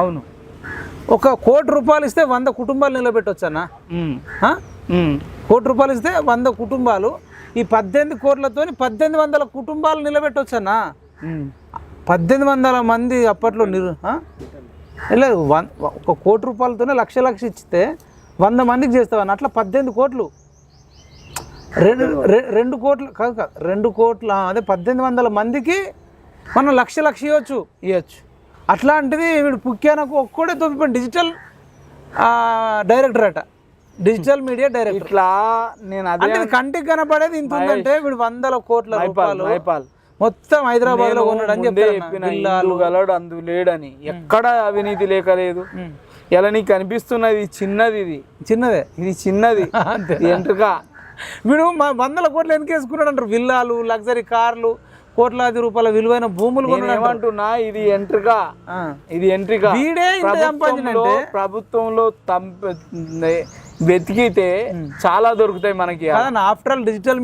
అవును. ఒక కోటి రూపాయలు ఇస్తే వంద కుటుంబాలు నిలబెట్టవచ్చు అన్న కోటి రూపాయలు ఇస్తే వంద కుటుంబాలు. ఈ పద్దెనిమిది కోట్లతో పద్దెనిమిది వందల కుటుంబాలు నిలబెట్టవచ్చు అన్న. పద్దెనిమిది వందల మంది అప్పట్లో నిరు? లేదు వన్ ఒక కోటి రూపాయలతోనే లక్ష లక్ష ఇచ్చితే వంద మందికి చేస్తావన్న. అట్లా పద్దెనిమిది కోట్లు. రెండు రెండు కోట్లు కాదు కాదు రెండు కోట్ల అదే పద్దెనిమిది వందల మందికి మనం లక్ష లక్ష ఇవ్వచ్చు. ఇవ్వచ్చు అట్లాంటిది వీడు పుక్యానకు ఒక్కడే తొమ్మిది డిజిటల్ డైరెక్టర్ అట. డిజిటల్ మీడియా డైరెక్టర్ ఇట్లా నేను అదే కంటికి కనపడేది ఇంత ఉందంటే వీడు వందల కోట్ల రూపాయలు మొత్తం హైదరాబాద్లో నేను ఉన్నాడు అని ఇందు గలడు అందు లేడని. ఎక్కడ అవినీతి లేక లేదు. ఇలా నీకు కనిపిస్తున్నది? చిన్నది ఇది. చిన్నదే. ఇది చిన్నది. ఎంట్రుక వీడు మా వందల కోట్లు వెనకేసుకున్నాడు అంటారు విల్లాలు లగ్జరీ కార్లు కోట్లాది రూపాయల విలువైన భూములు ఏమంటున్నా ఇది ఎంట్రుక. ఆ. ఇది ఇంత ప్రభుత్వంలో సంపాదించినంటే ప్రభుత్వంలో తంప వెతికితే చాలా దొరుకుతాయి మనకి. After all digital